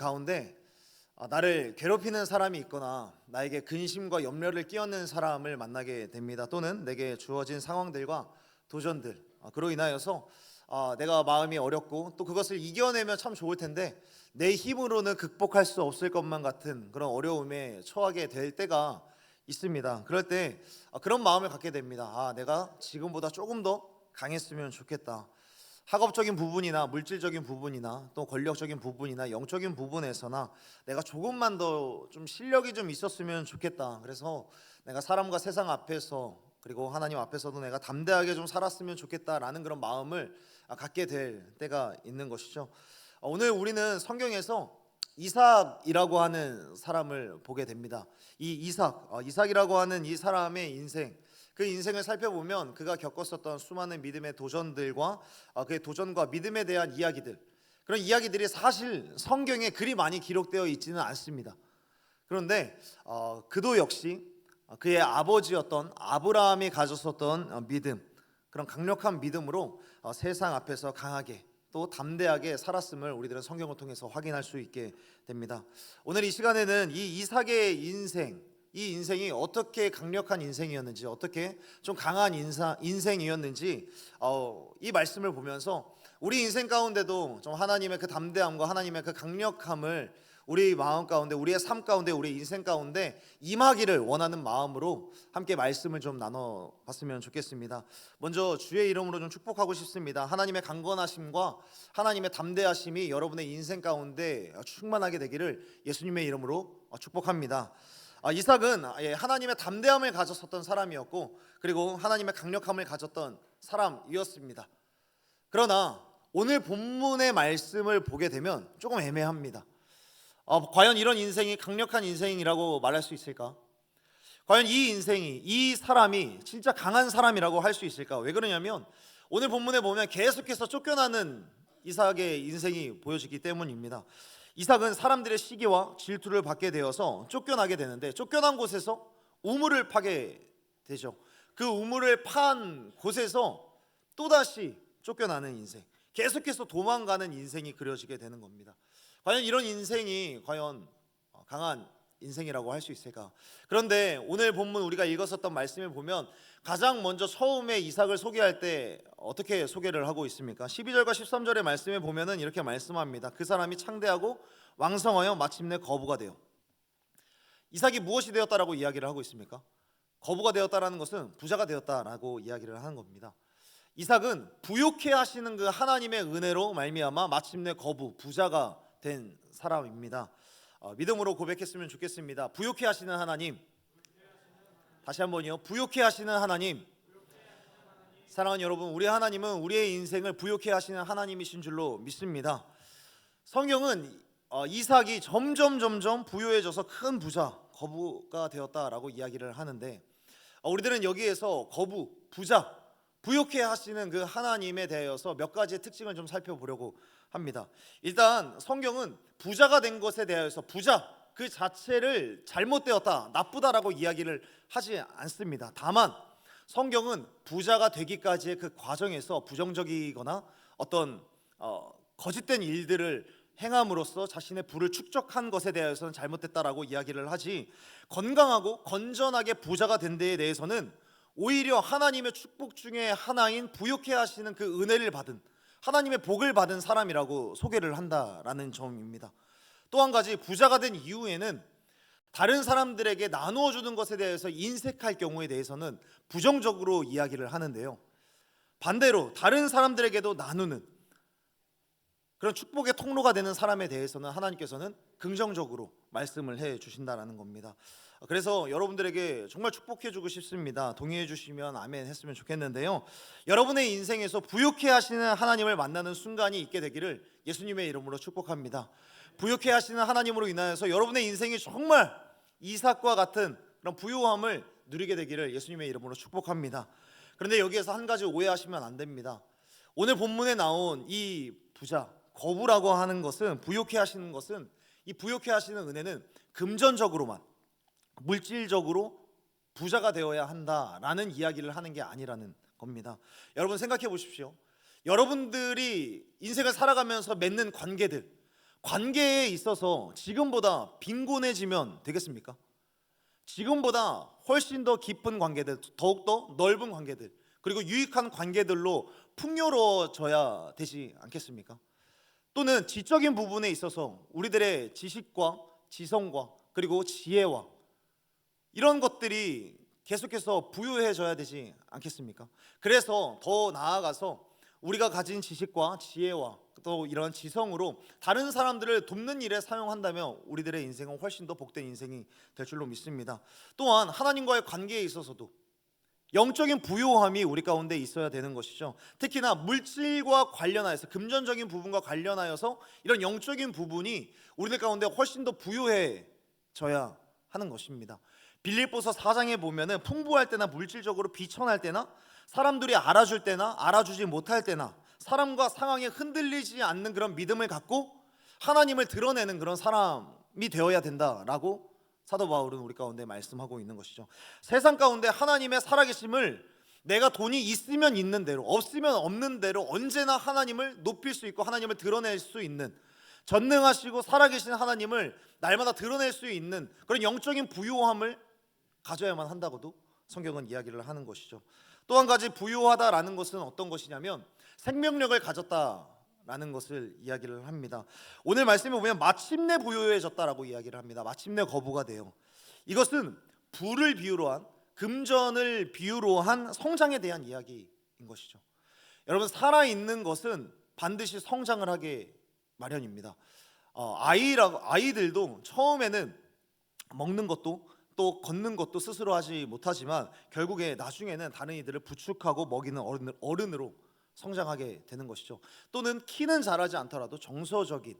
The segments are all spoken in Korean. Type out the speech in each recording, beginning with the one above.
가운데 아, 나를 괴롭히는 사람이 있거나 나에게 근심과 염려를 끼얹는 사람을 만나게 됩니다. 또는 내게 주어진 상황들과 도전들 아, 그로 인하여서 아, 내가 마음이 어렵고 또 그것을 이겨내면 참 좋을 텐데 내 힘으로는 극복할 수 없을 것만 같은 그런 어려움에 처하게 될 때가 있습니다. 그럴 때 아, 그런 마음을 갖게 됩니다. 아, 내가 지금보다 조금 더 강했으면 좋겠다. 학업적인 부분이나 물질적인 부분이나 또 권력적인 부분이나 영적인 부분에서나 내가 조금만 더 좀 실력이 좀 있었으면 좋겠다. 그래서 내가 사람과 세상 앞에서 그리고 하나님 앞에서도 내가 담대하게 좀 살았으면 좋겠다라는 그런 마음을 아, 갖게 될 때가 있는 것이죠. 어, 오늘 우리는 성경에서 이삭이라고 하는 사람을 보게 됩니다. 이 이삭, 어, 이삭이라고 하는 이 사람의 인생, 그 인생을 살펴보면 그가 겪었었던 수많은 믿음의 도전들과 어, 그의 도전과 믿음에 대한 이야기들, 그런 이야기들이 사실 성경에 그리 많이 기록되어 있지는 않습니다. 그런데 어, 그도 역시 그의 아버지였던 아브라함이 가졌었던 어, 믿음, 그런 강력한 믿음으로 어, 세상 앞에서 강하게 또 담대하게 살았음을 우리들은 성경을 통해서 확인할 수 있게 됩니다. 오늘 이 시간에는 이 이삭의 인생, 이 인생이 어떻게 강력한 인생이었는지, 어떻게 좀 강한 인사, 인생이었는지 어, 이 말씀을 보면서 우리 인생 가운데도 좀 하나님의 그 담대함과 하나님의 그 강력함을 우리 마음 가운데, 우리의 삶 가운데, 우리 인생 가운데 임하기를 원하는 마음으로 함께 말씀을 좀 나눠 봤으면 좋겠습니다. 먼저 주의 이름으로 좀 축복하고 싶습니다. 하나님의 강건하심과 하나님의 담대하심이 여러분의 인생 가운데 충만하게 되기를 예수님의 이름으로 축복합니다. 아, 이삭은 예, 하나님의 담대함을 가졌었던 사람이었고 그리고 하나님의 강력함을 가졌던 사람이었습니다. 그러나 오늘 본문의 말씀을 보게 되면 조금 애매합니다. 어, 과연 이런 인생이 강력한 인생이라고 말할 수 있을까? 과연 이 인생이 이 사람이 진짜 강한 사람이라고 할 수 있을까? 왜 그러냐면 오늘 본문에 보면 계속해서 쫓겨나는 이삭의 인생이 보여지기 때문입니다. 이삭은 사람들의 시기와 질투를 받게 되어서 쫓겨나게 되는데 쫓겨난 곳에서 우물을 파게 되죠. 그 우물을 판 곳에서 또다시 쫓겨나는 인생, 계속해서 도망가는 인생이 그려지게 되는 겁니다. 과연 이런 인생이 과연 강한 인생이라고 할 수 있을까? 그런데 오늘 본문 우리가 읽었었던 말씀을 보면 가장 먼저 처음에 이삭을 소개할 때 어떻게 소개를 하고 있습니까? 12절과 13절의 말씀에 보면은 이렇게 말씀합니다. 그 사람이 창대하고 왕성하여 마침내 거부가 되어 이삭이 무엇이 되었다라고 이야기를 하고 있습니까? 거부가 되었다라는 것은 부자가 되었다라고 이야기를 하는 겁니다. 이삭은 부욕해 하시는 그 하나님의 은혜로 말미암아 마침내 거부 부자가 된 사람입니다. 어, 믿음으로 고백했으면 좋겠습니다. 부욕해 하시는 하나님. 다시 한번요. 부욕해 하시는 하나님. 사랑하는 여러분, 우리 하나님은 우리의 인생을 부욕해 하시는 하나님이신 줄로 믿습니다. 성경은 어, 이삭이 점점 점점 부유해져서 큰 부자, 거부가 되었다라고 이야기를 하는데 어, 우리들은 여기에서 거부, 부자, 부욕해 하시는 그 하나님에 대해서 몇 가지의 특징을 좀 살펴보려고 합니다. 일단 성경은 부자가 된 것에 대해서 부자 그 자체를 잘못되었다, 나쁘다라고 이야기를 하지 않습니다. 다만 성경은 부자가 되기까지의 그 과정에서 부정적이거나 어떤 어, 거짓된 일들을 행함으로써 자신의 부를 축적한 것에 대해서는 잘못됐다라고 이야기를 하지 건강하고 건전하게 부자가 된 데에 대해서는 오히려 하나님의 축복 중에 하나인 부욕해 하시는 그 은혜를 받은 하나님의 복을 받은 사람이라고 소개를 한다라는 점입니다. 또 한 가지 부자가 된 이후에는 다른 사람들에게 나누어 주는 것에 대해서 인색할 경우에 대해서는 부정적으로 이야기를 하는데요. 반대로 다른 사람들에게도 나누는 그런 축복의 통로가 되는 사람에 대해서는 하나님께서는 긍정적으로 말씀을 해 주신다라는 겁니다. 그래서 여러분들에게 정말 축복해 주고 싶습니다. 동의해 주시면 아멘 했으면 좋겠는데요. 여러분의 인생에서 부욕해 하시는 하나님을 만나는 순간이 있게 되기를 예수님의 이름으로 축복합니다. 부욕해 하시는 하나님으로 인하여서 여러분의 인생이 정말 이삭과 같은 그런 부유함을 누리게 되기를 예수님의 이름으로 축복합니다. 그런데 여기에서 한 가지 오해하시면 안 됩니다. 오늘 본문에 나온 이 부자 거부라고 하는 것은 부욕해 하시는 것은 이 부욕해 하시는 은혜는 금전적으로만 물질적으로 부자가 되어야 한다라는 이야기를 하는 게 아니라는 겁니다. 여러분 생각해 보십시오. 여러분들이 인생을 살아가면서 맺는 관계들 관계에 있어서 지금보다 빈곤해지면 되겠습니까? 지금보다 훨씬 더 깊은 관계들, 더욱더 넓은 관계들, 그리고 유익한 관계들로 풍요로워져야 되지 않겠습니까? 또는 지적인 부분에 있어서 우리들의 지식과 지성과 그리고 지혜와 이런 것들이 계속해서 부유해져야 되지 않겠습니까? 그래서 더 나아가서 우리가 가진 지식과 지혜와 또 이런 지성으로 다른 사람들을 돕는 일에 사용한다면 우리들의 인생은 훨씬 더 복된 인생이 될 줄로 믿습니다. 또한 하나님과의 관계에 있어서도 영적인 부요함이 우리 가운데 있어야 되는 것이죠. 특히나 물질과 관련하여서 금전적인 부분과 관련하여서 이런 영적인 부분이 우리들 가운데 훨씬 더 부유해져야 하는 것입니다. 빌립보서 4장에 보면은 풍부할 때나 물질적으로 비천할 때나 사람들이 알아줄 때나 알아주지 못할 때나 사람과 상황에 흔들리지 않는 그런 믿음을 갖고 하나님을 드러내는 그런 사람이 되어야 된다라고 사도 바울은 우리 가운데 말씀하고 있는 것이죠. 세상 가운데 하나님의 살아계심을 내가 돈이 있으면 있는 대로 없으면 없는 대로 언제나 하나님을 높일 수 있고 하나님을 드러낼 수 있는 전능하시고 살아계신 하나님을 날마다 드러낼 수 있는 그런 영적인 부요함을 가져야만 한다고도 성경은 이야기를 하는 것이죠. 또 한 가지 부요하다라는 것은 어떤 것이냐면 생명력을 가졌다라는 것을 이야기를 합니다. 오늘 말씀에 보면 마침내 부요해졌다라고 이야기를 합니다. 마침내 거부가 돼요. 이것은 불을 비유로 한 금전을 비유로 한 성장에 대한 이야기인 것이죠. 여러분 살아 있는 것은 반드시 성장을 하게 마련입니다. 어, 아이라 아이들도 처음에는 먹는 것도 또 걷는 것도 스스로 하지 못하지만 결국에 나중에는 다른 이들을 부축하고 먹이는 어른, 어른으로 성장하게 되는 것이죠. 또는 키는 자라지 않더라도 정서적인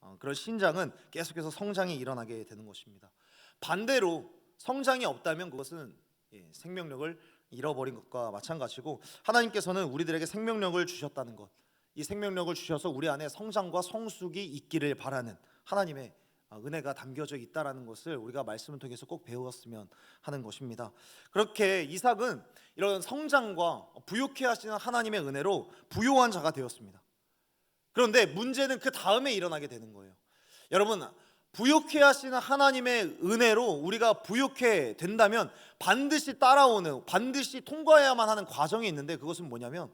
어, 그런 신장은 계속해서 성장이 일어나게 되는 것입니다. 반대로 성장이 없다면 그것은 예, 생명력을 잃어버린 것과 마찬가지고 하나님께서는 우리들에게 생명력을 주셨다는 것, 이 생명력을 주셔서 우리 안에 성장과 성숙이 있기를 바라는 하나님의 아, 은혜가 담겨져 있다라는 것을 우리가 말씀을 통해서 꼭 배웠으면 하는 것입니다. 그렇게 이삭은 이런 성장과 부욕해 하시는 하나님의 은혜로 부요한 자가 되었습니다. 그런데 문제는 그 다음에 일어나게 되는 거예요. 여러분 부욕해 하시는 하나님의 은혜로 우리가 부욕해 된다면 반드시 따라오는 반드시 통과해야만 하는 과정이 있는데 그것은 뭐냐면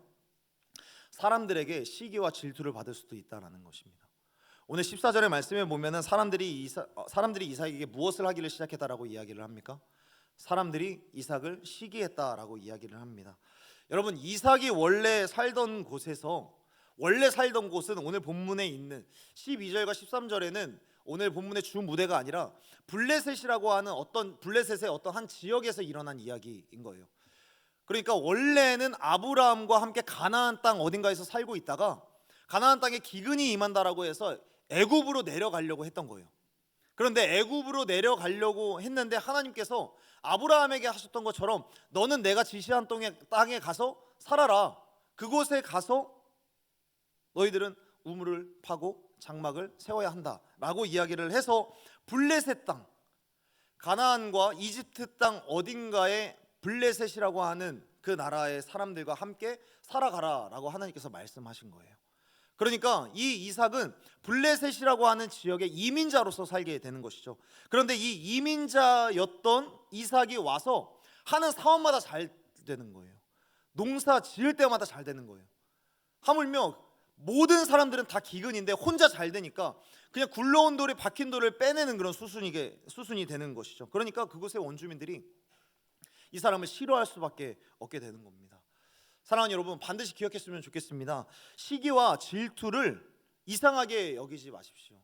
사람들에게 시기와 질투를 받을 수도 있다라는 것입니다. 오늘 14절의 말씀에 보면은 사람들이 이사, 어, 사람들이 이삭에게 무엇을 하기를 시작했다라고 이야기를 합니까? 사람들이 이삭을 시기했다라고 이야기를 합니다. 여러분 이삭이 원래 살던 곳에서 원래 살던 곳은 오늘 본문에 있는 12절과 13절에는 오늘 본문의 주 무대가 아니라 블레셋이라고 하는 어떤 블레셋의 어떤 한 지역에서 일어난 이야기인 거예요. 그러니까 원래는 아브라함과 함께 가나안 땅 어딘가에서 살고 있다가 가나안 땅에 기근이 임한다라고 해서 애굽으로 내려가려고 했던 거예요. 그런데 애굽으로 내려가려고 했는데 하나님께서 아브라함에게 하셨던 것처럼 너는 내가 지시한 땅에, 가서 살아라. 그곳에 가서 너희들은 우물을 파고 장막을 세워야 한다라고 이야기를 해서 블레셋 땅 가나안과 이집트 땅 어딘가에 블레셋이라고 하는 그 나라의 사람들과 함께 살아가라라고 하나님께서 말씀하신 거예요. 그러니까 이 이삭은 블레셋이라고 하는 지역의 이민자로서 살게 되는 것이죠. 그런데 이 이민자였던 이삭이 와서 하는 사업마다 잘 되는 거예요. 농사 지을 때마다 잘 되는 거예요. 하물며 모든 사람들은 다 기근인데 혼자 잘 되니까 그냥 굴러온 돌에 박힌 돌을 빼내는 그런 수순이 수순이 되는 것이죠. 그러니까 그곳의 원주민들이 이 사람을 싫어할 수밖에 없게 되는 겁니다. 사랑하는 여러분 반드시 기억했으면 좋겠습니다. 시기와 질투를 이상하게 여기지 마십시오.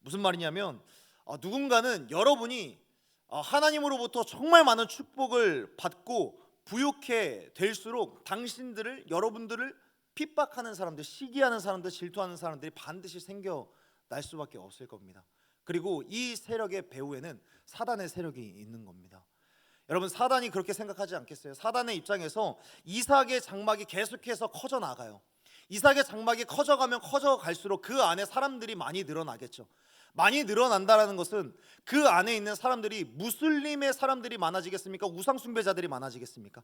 무슨 말이냐면 어, 누군가는 여러분이 어, 하나님으로부터 정말 많은 축복을 받고 부욕해 될수록 당신들을 여러분들을 핍박하는 사람들, 시기하는 사람들, 질투하는 사람들이 반드시 생겨 날 수밖에 없을 겁니다. 그리고 이 세력의 배후에는 사단의 세력이 있는 겁니다. 여러분 사단이 그렇게 생각하지 않겠어요? 사단의 입장에서 이삭의 장막이 계속해서 커져 나가요. 이삭의 장막이 커져가면 커져갈수록 그 안에 사람들이 많이 늘어나겠죠. 많이 늘어난다라는 것은 그 안에 있는 사람들이 무슬림의 사람들이 많아지겠습니까? 우상 숭배자들이 많아지겠습니까?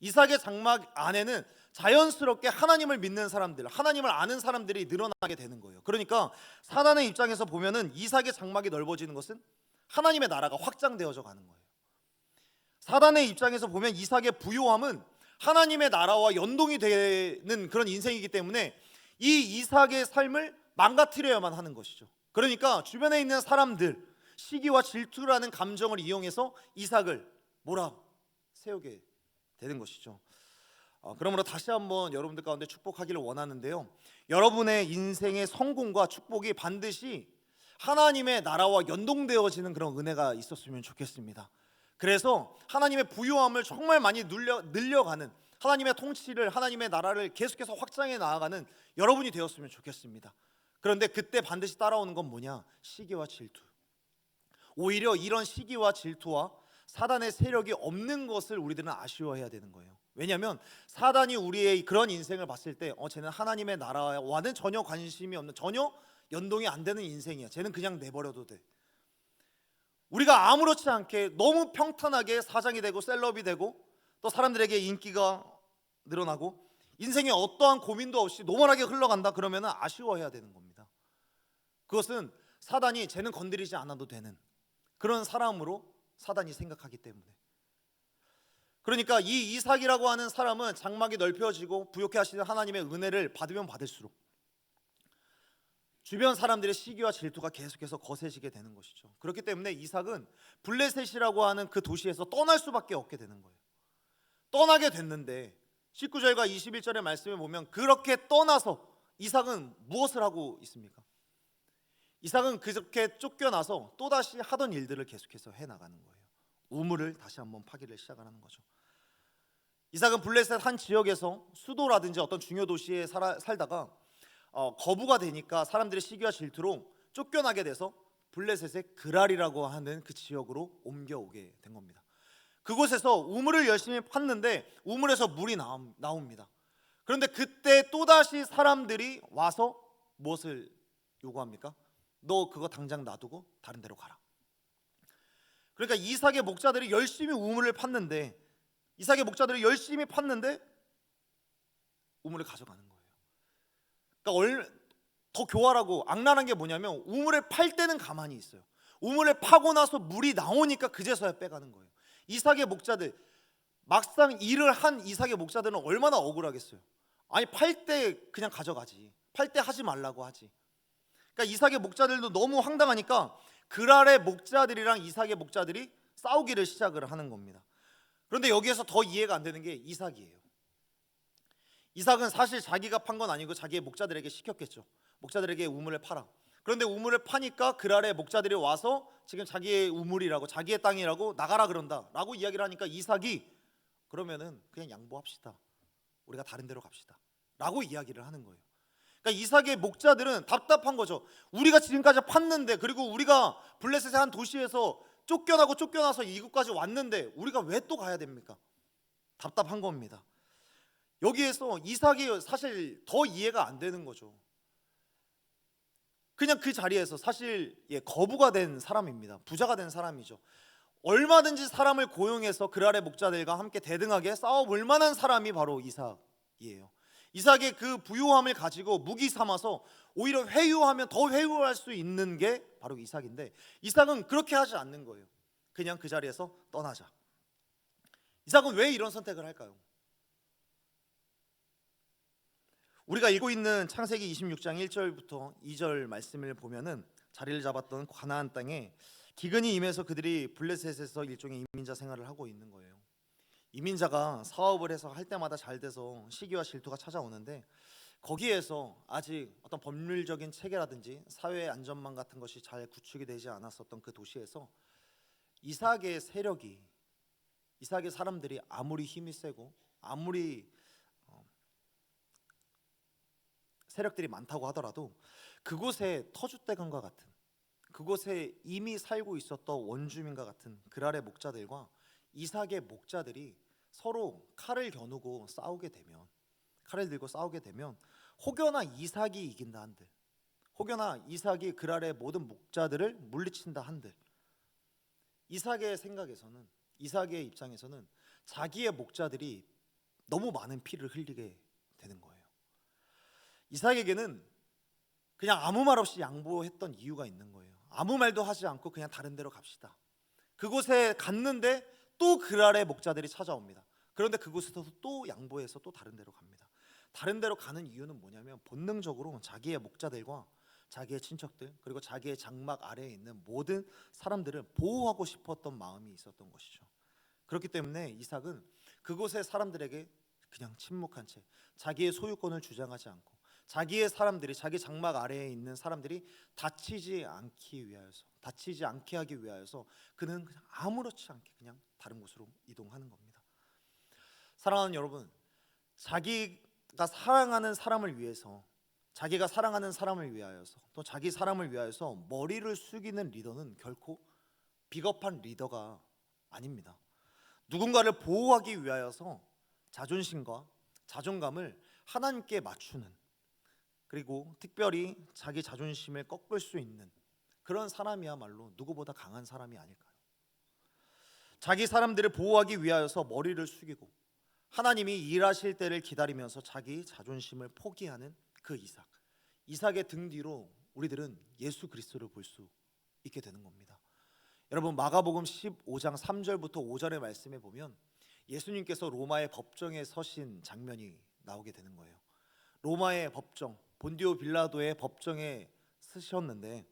이삭의 장막 안에는 자연스럽게 하나님을 믿는 사람들, 하나님을 아는 사람들이 늘어나게 되는 거예요. 그러니까 사단의 입장에서 보면은 이삭의 장막이 넓어지는 것은 하나님의 나라가 확장되어져 가는 거예요. 사단의 입장에서 보면 이삭의 부요함은 하나님의 나라와 연동이 되는 그런 인생이기 때문에 이 이삭의 삶을 망가뜨려야만 하는 것이죠. 그러니까 주변에 있는 사람들 시기와 질투라는 감정을 이용해서 이삭을 몰아 세우게 되는 것이죠. 어, 그러므로 다시 한번 여러분들 가운데 축복하기를 원하는데요. 여러분의 인생의 성공과 축복이 반드시 하나님의 나라와 연동되어지는 그런 은혜가 있었으면 좋겠습니다. 그래서 하나님의 부요함을 정말 많이 늘려, 늘려가는 하나님의 통치를 하나님의 나라를 계속해서 확장해 나아가는 여러분이 되었으면 좋겠습니다. 그런데 그때 반드시 따라오는 건 뭐냐? 시기와 질투. 오히려 이런 시기와 질투와 사단의 세력이 없는 것을 우리들은 아쉬워해야 되는 거예요. 왜냐하면 사단이 우리의 그런 인생을 봤을 때, 어, 쟤는 하나님의 나라와는 전혀 관심이 없는, 전혀 연동이 안 되는 인생이야. 쟤는 그냥 내버려도 돼. 우리가 아무렇지 않게 너무 평탄하게 사장이 되고 셀럽이 되고 또 사람들에게 인기가 늘어나고 인생에 어떠한 고민도 없이 노멀하게 흘러간다 그러면 아쉬워해야 되는 겁니다. 그것은 사단이 쟤는 건드리지 않아도 되는 그런 사람으로 사단이 생각하기 때문에 그러니까 이 이삭이라고 하는 사람은 장막이 넓혀지고 부욕해 하시는 하나님의 은혜를 받으면 받을수록 주변 사람들의 시기와 질투가 계속해서 거세지게 되는 것이죠. 그렇기 때문에 이삭은 블레셋이라고 하는 그 도시에서 떠날 수밖에 없게 되는 거예요. 떠나게 됐는데 19절과 21절의 말씀에 보면 그렇게 떠나서 이삭은 무엇을 하고 있습니까? 이삭은 그렇게 쫓겨나서 또다시 하던 일들을 계속해서 해 나가는 거예요. 우물을 다시 한번 파기를 시작하는 거죠. 이삭은 블레셋 한 지역에서 수도라든지 어떤 중요 도시에 살아, 살다가 어, 거부가 되니까 사람들의 시기와 질투로 쫓겨나게 돼서 블레셋의 그랄이라고 하는 그 지역으로 옮겨오게 된 겁니다. 그곳에서 우물을 열심히 팠는데 우물에서 물이 나옵니다. 그런데 그때 또다시 사람들이 와서 무엇을 요구합니까? 너 그거 당장 놔두고 다른 데로 가라. 그러니까 이삭의 목자들이 열심히 우물을 팠는데 이삭의 목자들이 열심히 팠는데 우물을 가져가는 거예요. 그러니까 얼, 더 교활하고 악랄한 게 뭐냐면 우물을 팔 때는 가만히 있어요. 우물을 파고 나서 물이 나오니까 그제서야 빼가는 거예요. 이삭의 목자들 막상 일을 한 이삭의 목자들은 얼마나 억울하겠어요. 아니 팔 때 그냥 가져가지. 팔 때 하지 말라고 하지. 그러니까 이삭의 목자들도 너무 황당하니까 그랄의 목자들이랑 이삭의 목자들이 싸우기를 시작을 하는 겁니다. 그런데 여기에서 더 이해가 안 되는 게 이삭이에요. 이삭은 사실 자기가 판 건 아니고 자기의 목자들에게 시켰겠죠. 목자들에게 우물을 파라. 그런데 우물을 파니까 그랄의 목자들이 와서 지금 자기의 우물이라고 자기의 땅이라고 나가라 그런다라고 이야기를 하니까 이삭이 그러면은 그냥 양보합시다. 우리가 다른 데로 갑시다. 라고 이야기를 하는 거예요. 그러니까 이삭의 목자들은 답답한 거죠. 우리가 지금까지 팠는데 그리고 우리가 블레셋의 한 도시에서 쫓겨나고 쫓겨나서 이곳까지 왔는데 우리가 왜 또 가야 됩니까? 답답한 겁니다. 여기에서 이삭이 사실 더 이해가 안 되는 거죠. 그냥 그 자리에서 사실 예, 거부가 된 사람입니다. 부자가 된 사람이죠. 얼마든지 사람을 고용해서 그랄의 목자들과 함께 대등하게 싸워볼 만한 사람이 바로 이삭이에요. 이삭의 그 부유함을 가지고 무기 삼아서 오히려 회유하면 더 회유할 수 있는 게 바로 이삭인데 이삭은 그렇게 하지 않는 거예요. 그냥 그 자리에서 떠나자. 이삭은 왜 이런 선택을 할까요? 우리가 읽고 있는 창세기 26장 1절부터 2절 말씀을 보면은 자리를 잡았던 가나안 땅에 기근이 임해서 그들이 블레셋에서 일종의 이민자 생활을 하고 있는 거예요. 이민자가 사업을 해서 할 때마다 잘 돼서 시기와 질투가 찾아오는데 거기에서 아직 어떤 법률적인 체계라든지 사회 안전망 같은 것이 잘 구축이 되지 않았었던 그 도시에서 이삭의 세력이 이삭의 사람들이 아무리 힘이 세고 아무리 어, 세력들이 많다고 하더라도 그곳에 터줏대감과 같은 그곳에 이미 살고 있었던 원주민과 같은 그랄의 목자들과 이삭의 목자들이 서로 칼을 겨누고 싸우게 되면 칼을 들고 싸우게 되면 혹여나 이삭이 이긴다 한들 혹여나 이삭이 그랄의 모든 목자들을 물리친다 한들 이삭의 생각에서는 이삭의 입장에서는 자기의 목자들이 너무 많은 피를 흘리게 되는 거예요. 이삭에게는 그냥 아무 말 없이 양보했던 이유가 있는 거예요. 아무 말도 하지 않고 그냥 다른 데로 갑시다. 그곳에 갔는데 또 그랄의 목자들이 찾아옵니다. 그런데 그곳에서 또 양보해서 또 다른 데로 갑니다. 다른 데로 가는 이유는 뭐냐면 본능적으로 자기의 목자들과 자기의 친척들 그리고 자기의 장막 아래에 있는 모든 사람들을 보호하고 싶었던 마음이 있었던 것이죠. 그렇기 때문에 이삭은 그곳의 사람들에게 그냥 침묵한 채 자기의 소유권을 주장하지 않고 자기의 사람들이 자기 장막 아래에 있는 사람들이 다치지 않기 위하여서 다치지 않게 하기 위하여서 그는 그냥 아무렇지 않게 그냥 다른 곳으로 이동하는 겁니다. 사랑하는 여러분, 자기가 사랑하는 사람을 위해서 자기가 사랑하는 사람을 위하여서 또 자기 사람을 위하여서 머리를 숙이는 리더는 결코 비겁한 리더가 아닙니다. 누군가를 보호하기 위하여서 자존심과 자존감을 하나님께 맞추는 그리고 특별히 자기 자존심을 꺾을 수 있는 그런 사람이야말로 누구보다 강한 사람이 아닐까요? 자기 사람들을 보호하기 위하여서 머리를 숙이고 하나님이 일하실 때를 기다리면서 자기 자존심을 포기하는 그 이삭. 이삭의 등 뒤로 우리들은 예수 그리스도를 볼 수 있게 되는 겁니다. 여러분 마가복음 15장 3절부터 5절의 말씀에 보면 예수님께서 로마의 법정에 서신 장면이 나오게 되는 거예요. 로마의 법정, 본디오 빌라도의 법정에 서셨는데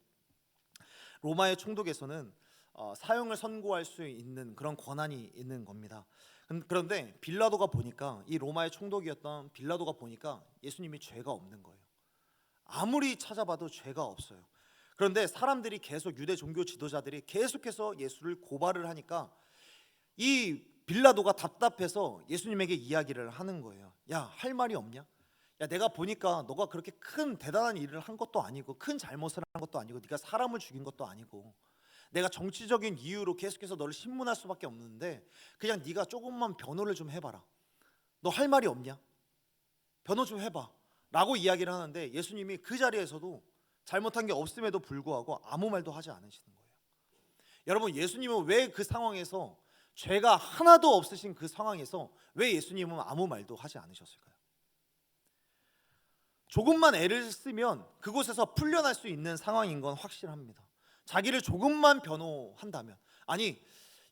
로마의 총독에서는 어, 사형을 선고할 수 있는 그런 권한이 있는 겁니다. 음, 그런데 빌라도가 보니까 이 로마의 총독이었던 빌라도가 보니까 예수님이 죄가 없는 거예요. 아무리 찾아봐도 죄가 없어요. 그런데 사람들이 계속 유대 종교 지도자들이 계속해서 예수를 고발을 하니까 이 빌라도가 답답해서 예수님에게 이야기를 하는 거예요. 야, 할 말이 없냐? 야, 내가 보니까 너가 그렇게 큰 대단한 일을 한 것도 아니고 큰 잘못을 한 것도 아니고 네가 사람을 죽인 것도 아니고 내가 정치적인 이유로 계속해서 너를 신문할 수밖에 없는데 그냥 네가 조금만 변호를 좀 해봐라. 너 할 말이 없냐? 변호 좀 해봐. 라고 이야기를 하는데 예수님이 그 자리에서도 잘못한 게 없음에도 불구하고 아무 말도 하지 않으시는 거예요. 여러분 예수님은 왜 그 상황에서 죄가 하나도 없으신 그 상황에서 왜 예수님은 아무 말도 하지 않으셨을까요? 조금만 애를 쓰면 그곳에서 풀려날 수 있는 상황인 건 확실합니다. 자기를 조금만 변호한다면 아니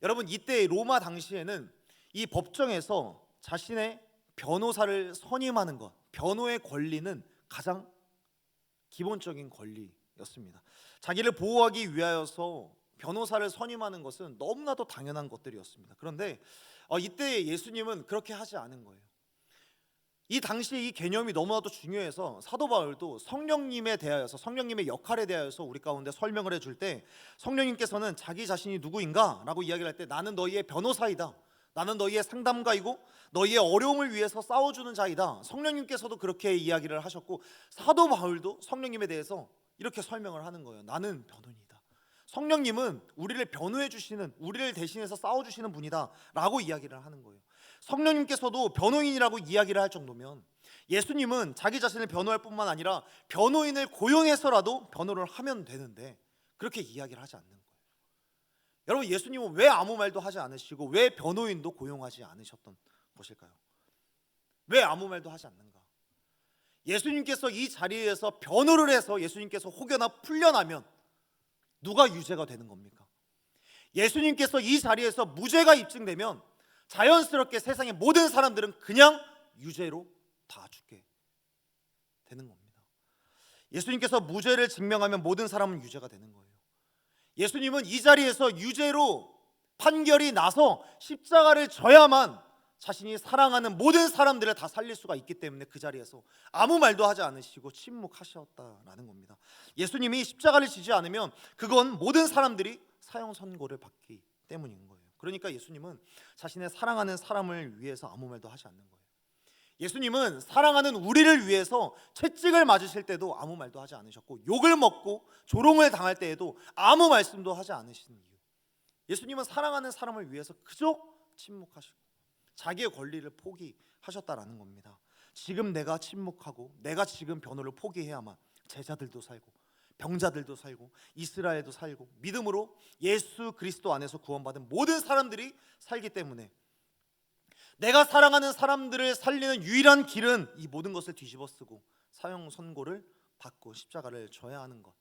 여러분 이때 로마 당시에는 이 법정에서 자신의 변호사를 선임하는 것 변호의 권리는 가장 기본적인 권리였습니다. 자기를 보호하기 위하여서 변호사를 선임하는 것은 너무나도 당연한 것들이었습니다. 그런데 어, 이때 예수님은 그렇게 하지 않은 거예요. 이 당시에 이 개념이 너무나도 중요해서 사도 바울도 성령님에 대하여서 성령님의 역할에 대하여서 우리 가운데 설명을 해줄 때 성령님께서는 자기 자신이 누구인가라고 이야기를 할 때 나는 너희의 변호사이다. 나는 너희의 상담가이고 너희의 어려움을 위해서 싸워주는 자이다. 성령님께서도 그렇게 이야기를 하셨고 사도 바울도 성령님에 대해서 이렇게 설명을 하는 거예요. 나는 변호인이다. 성령님은 우리를 변호해 주시는 우리를 대신해서 싸워 주시는 분이다라고 이야기를 하는 거예요. 성령님께서도 변호인이라고 이야기를 할 정도면 예수님은 자기 자신을 변호할 뿐만 아니라 변호인을 고용해서라도 변호를 하면 되는데 그렇게 이야기를 하지 않는 거예요. 여러분 예수님은 왜 아무 말도 하지 않으시고 왜 변호인도 고용하지 않으셨던 것일까요? 왜 아무 말도 하지 않는가? 예수님께서 이 자리에서 변호를 해서 예수님께서 혹여나 풀려나면 누가 유죄가 되는 겁니까? 예수님께서 이 자리에서 무죄가 입증되면 자연스럽게 세상의 모든 사람들은 그냥 유죄로 다 죽게 되는 겁니다. 예수님께서 무죄를 증명하면 모든 사람은 유죄가 되는 거예요. 예수님은 이 자리에서 유죄로 판결이 나서 십자가를 져야만 자신이 사랑하는 모든 사람들을 다 살릴 수가 있기 때문에 그 자리에서 아무 말도 하지 않으시고 침묵하셨다라는 겁니다. 예수님이 십자가를 지지 않으면 그건 모든 사람들이 사형 선고를 받기 때문인 거예요. 그러니까 예수님은 자신의 사랑하는 사람을 위해서 아무 말도 하지 않는 거예요. 예수님은 사랑하는 우리를 위해서 채찍을 맞으실 때도 아무 말도 하지 않으셨고 욕을 먹고 조롱을 당할 때에도 아무 말씀도 하지 않으시는 이유. 예수님은 사랑하는 사람을 위해서 그저 침묵하시고 자기의 권리를 포기하셨다라는 겁니다. 지금 내가 침묵하고 내가 지금 변호를 포기해야만 제자들도 살고 병자들도 살고 이스라엘도 살고 믿음으로 예수 그리스도 안에서 구원받은 모든 사람들이 살기 때문에 내가 사랑하는 사람들을 살리는 유일한 길은 이 모든 것을 뒤집어 쓰고 사형 선고를 받고 십자가를 져야 하는 것.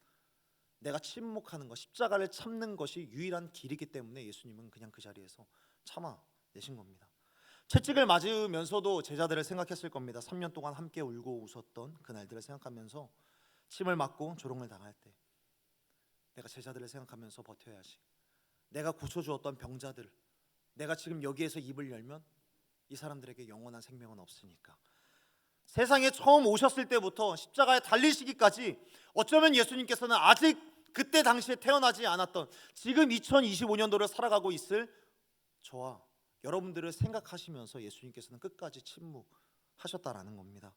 내가 침묵하는 것, 십자가를 참는 것이 유일한 길이기 때문에 예수님은 그냥 그 자리에서 참아 내신 겁니다. 채찍을 맞으면서도 제자들을 생각했을 겁니다. 3년 동안 함께 울고 웃었던 그 날들을 생각하면서 침을 맞고 조롱을 당할 때 내가 제자들을 생각하면서 버텨야지. 내가 고쳐주었던 병자들, 내가 지금 여기에서 입을 열면 이 사람들에게 영원한 생명은 없으니까. 세상에 처음 오셨을 때부터 십자가에 달리시기까지 어쩌면 예수님께서는 아직 그때 당시에 태어나지 않았던 지금 2025년도를 살아가고 있을 저와 여러분들을 생각하시면서 예수님께서는 끝까지 침묵하셨다라는 겁니다.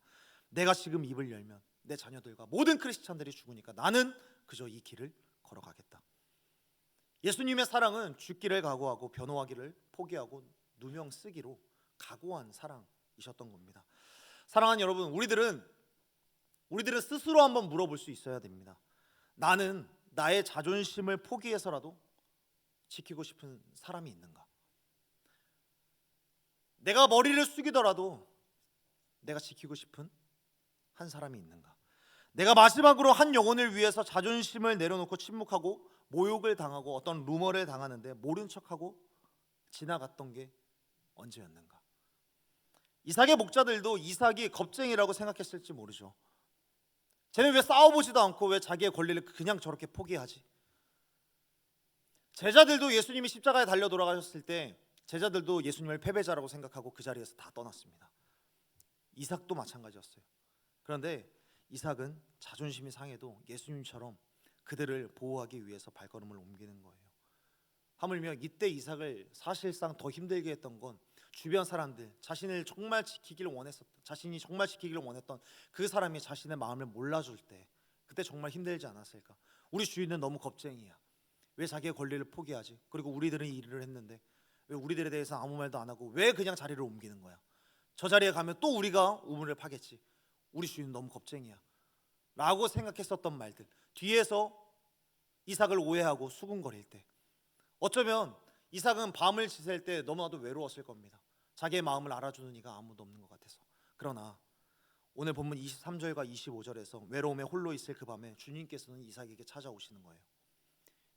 내가 지금 입을 열면 내 자녀들과 모든 크리스찬들이 죽으니까 나는 그저 이 길을 걸어가겠다. 예수님의 사랑은 죽기를 각오하고 변호하기를 포기하고 누명 쓰기로 각오한 사랑이셨던 겁니다. 사랑하는 여러분, 우리들은 우리들은 스스로 한번 물어볼 수 있어야 됩니다. 나는 나의 자존심을 포기해서라도 지키고 싶은 사람이 있는가? 내가 머리를 숙이더라도 내가 지키고 싶은 한 사람이 있는가? 내가 마지막으로 한 영혼을 위해서 자존심을 내려놓고 침묵하고 모욕을 당하고 어떤 루머를 당하는데 모른 척하고 지나갔던 게 언제였는가? 이삭의 목자들도 이삭이 겁쟁이라고 생각했을지 모르죠. 쟤는 왜 싸워보지도 않고 왜 자기의 권리를 그냥 저렇게 포기하지? 제자들도 예수님이 십자가에 달려 돌아가셨을 때 제자들도 예수님을 패배자라고 생각하고 그 자리에서 다 떠났습니다. 이삭도 마찬가지였어요. 그런데 이삭은 자존심이 상해도 예수님처럼 그들을 보호하기 위해서 발걸음을 옮기는 거예요. 하물며 이때 이삭을 사실상 더 힘들게 했던 건 주변 사람들 자신을 정말 지키기를 원했었던 자신이 정말 지키기를 원했던 그 사람이 자신의 마음을 몰라줄 때 그때 정말 힘들지 않았을까? 우리 주인은 너무 겁쟁이야. 왜 자기의 권리를 포기하지? 그리고 우리들은 이 일을 했는데 왜 우리들에 대해서 아무 말도 안 하고 왜 그냥 자리를 옮기는 거야? 저 자리에 가면 또 우리가 우물을 파겠지. 우리 주인은 너무 겁쟁이야. 라고 생각했었던 말들 뒤에서 이삭을 오해하고 수군거릴 때 어쩌면 이삭은 밤을 지샐 때 너무나도 외로웠을 겁니다. 자기의 마음을 알아주는 이가 아무도 없는 것 같아서. 그러나 오늘 본문 23절과 25절에서 외로움에 홀로 있을 그 밤에 주님께서는 이삭에게 찾아오시는 거예요.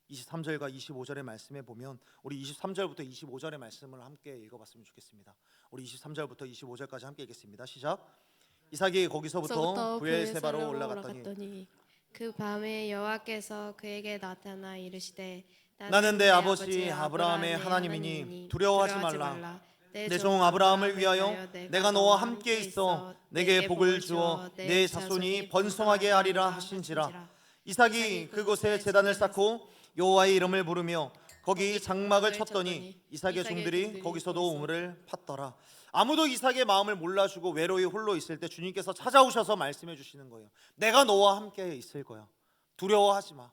23절과 25절의 말씀에 보면 우리 23절부터 25절의 말씀을 함께 읽어봤으면 좋겠습니다. 우리 23절부터 25절까지 함께 읽겠습니다. 시작. 이삭이 거기서부터 서부터 부엘세바로 올라갔더니 올라갔더니 그 밤에 여호와께서 그에게 나타나 이르시되 나는 내 아버지 아브라함의 하나님이니 두려워하지 말라. 내 종 아브라함을 위하여 내가 너와 함께 있어 내게 복을 주어 내 자손이 번성하게 하리라 하신지라. 이삭이 그곳에 제단을 쌓고 여호와의 이름을 부르며 거기 장막을 쳤더니 이삭의 종들이 거기서도 우물을 팠더라 아무도 이삭의 마음을 몰라주고 외로이 홀로 있을 때 주님께서 찾아오셔서 말씀해 주시는 거예요. 내가 너와 함께 있을 거야. 두려워하지 마.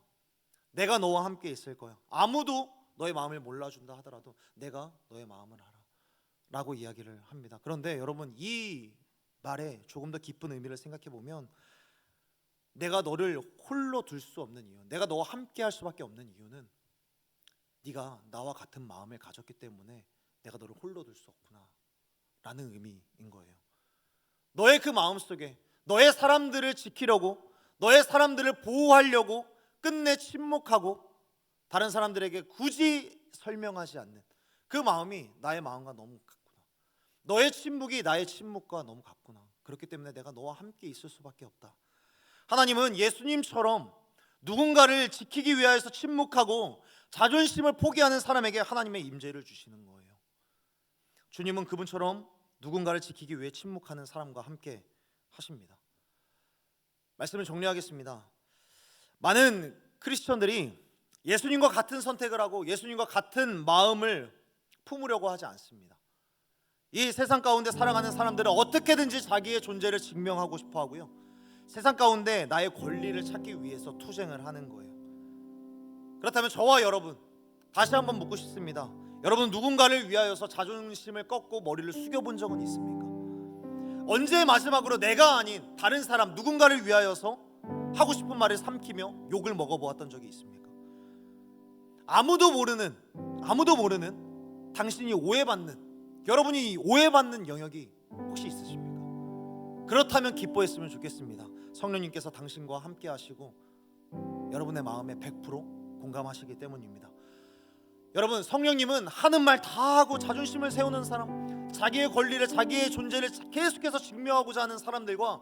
내가 너와 함께 있을 거야. 아무도 너의 마음을 몰라준다 하더라도 내가 너의 마음을 알아. 라고 이야기를 합니다. 그런데 여러분 이 말에 조금 더 깊은 의미를 생각해 보면 내가 너를 홀로 둘 수 없는 이유, 내가 너와 함께 할 수밖에 없는 이유는 네가 나와 같은 마음을 가졌기 때문에 내가 너를 홀로 둘 수 없구나 라는 의미인 거예요. 너의 그 마음 속에 너의 사람들을 지키려고 너의 사람들을 보호하려고 끝내 침묵하고 다른 사람들에게 굳이 설명하지 않는 그 마음이 나의 마음과 너무 같구나. 너의 침묵이 나의 침묵과 너무 같구나. 그렇기 때문에 내가 너와 함께 있을 수밖에 없다. 하나님은 예수님처럼 누군가를 지키기 위하여서 침묵하고 자존심을 포기하는 사람에게 하나님의 임재를 주시는 거예요. 주님은 그분처럼 누군가를 지키기 위해 침묵하는 사람과 함께 하십니다. 말씀을 정리하겠습니다. 많은 크리스천들이 예수님과 같은 선택을 하고 예수님과 같은 마음을 품으려고 하지 않습니다. 이 세상 가운데 살아가는 사람들은 어떻게든지 자기의 존재를 증명하고 싶어 하고요. 세상 가운데 나의 권리를 찾기 위해서 투쟁을 하는 거예요. 그렇다면 저와 여러분 다시 한번 묻고 싶습니다. 여러분 누군가를 위하여서 자존심을 꺾고 머리를 숙여본 적은 있습니까? 언제 마지막으로 내가 아닌 다른 사람 누군가를 위하여서 하고 싶은 말을 삼키며 욕을 먹어보았던 적이 있습니까? 아무도 모르는 아무도 모르는 당신이 오해받는 여러분이 오해받는 영역이 혹시 있으십니까? 그렇다면 기뻐했으면 좋겠습니다. 성령님께서 당신과 함께 하시고 여러분의 마음에 100% 공감하시기 때문입니다. 여러분 성령님은 하는 말 다 하고 자존심을 세우는 사람, 자기의 권리를 자기의 존재를 계속해서 증명하고자 하는 사람들과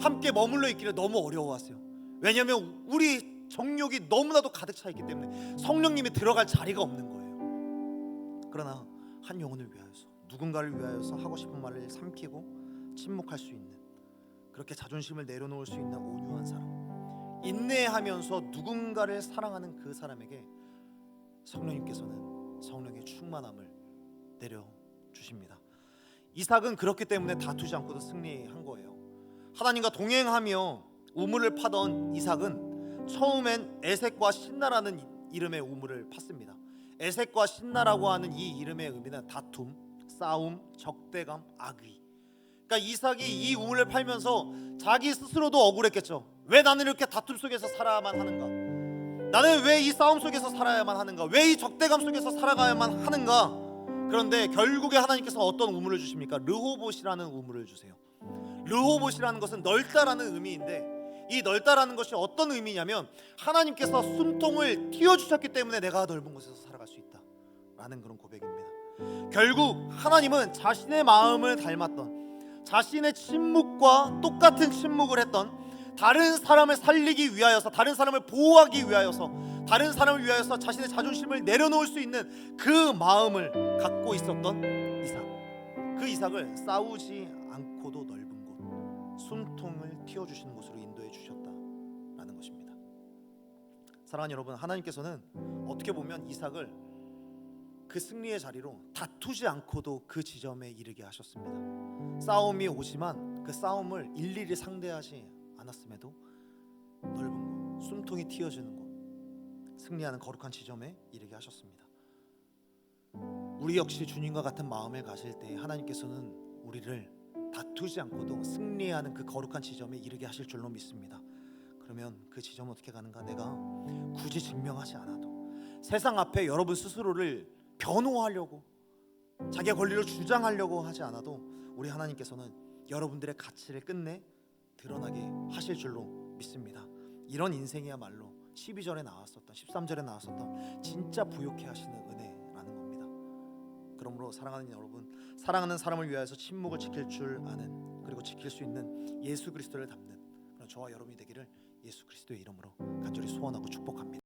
함께 머물러 있기를 너무 어려워하세요. 왜냐하면 우리 정욕이 너무나도 가득 차 있기 때문에 성령님이 들어갈 자리가 없는 거예요. 그러나 한 영혼을 위하여서 누군가를 위하여서 하고 싶은 말을 삼키고 침묵할 수 있는 그렇게 자존심을 내려놓을 수 있는 온유한 사람, 인내하면서 누군가를 사랑하는 그 사람에게 성령님께서는 성령의 충만함을 내려 주십니다. 이삭은 그렇기 때문에 다투지 않고도 승리한 거예요. 하나님과 동행하며 우물을 파던 이삭은 처음엔 에색과 신나라는 이- 이름의 우물을 팠습니다. 에색과 신나라고 하는 이 이름의 의미는 다툼, 싸움, 적대감, 악의. 그러니까 이삭이 이 우물을 팔면서 자기 스스로도 억울했겠죠. 왜 나는 이렇게 다툼 속에서 살아야만 하는가? 나는 왜 이 싸움 속에서 살아야만 하는가? 왜 이 적대감 속에서 살아가야만 하는가? 그런데 결국에 하나님께서 어떤 우물을 주십니까? 르호봇이라는 우물을 주세요. 르호봇이라는 것은 넓다라는 의미인데 이 넓다라는 것이 어떤 의미냐면 하나님께서 숨통을 틔워 주셨기 때문에 내가 넓은 곳에서 살아갈 수 있다라는 그런 고백입니다. 결국 하나님은 자신의 마음을 닮았던 자신의 침묵과 똑같은 침묵을 했던 다른 사람을 살리기 위하여서 다른 사람을 보호하기 위하여서 다른 사람을 위하여서 자신의 자존심을 내려놓을 수 있는 그 마음을 갖고 있었던 이삭. 그 이삭을 싸우지 않고도 넓은 곳, 숨통을 틔워 주시는 곳으로 인도해 주셨다라는 것입니다. 사랑하는 여러분, 하나님께서는 어떻게 보면 이삭을 그 승리의 자리로 다투지 않고도 그 지점에 이르게 하셨습니다. 싸움이 오지만 그 싸움을 일일이 상대하지 않았음에도 넓은 곳, 숨통이 튀어지는 곳, 승리하는 거룩한 지점에 이르게 하셨습니다. 우리 역시 주님과 같은 마음을 가질 때 하나님께서는 우리를 다투지 않고도 승리하는 그 거룩한 지점에 이르게 하실 줄로 믿습니다. 그러면 그 지점은 어떻게 가는가? 내가 굳이 증명하지 않아도 세상 앞에 여러분 스스로를 변호하려고 자기의 권리를 주장하려고 하지 않아도 우리 하나님께서는 여러분들의 가치를 끝내 드러나게 하실 줄로 믿습니다. 이런 인생이야말로 12절에 나왔었던 13절에 나왔었던 진짜 부욕해 하시는 은혜라는 겁니다. 그러므로 사랑하는 여러분, 사랑하는 사람을 위하여서 침묵을 지킬 줄 아는 그리고 지킬 수 있는 예수 그리스도를 닮는 그런 저와 여러분이 되기를 예수 그리스도의 이름으로 간절히 소원하고 축복합니다.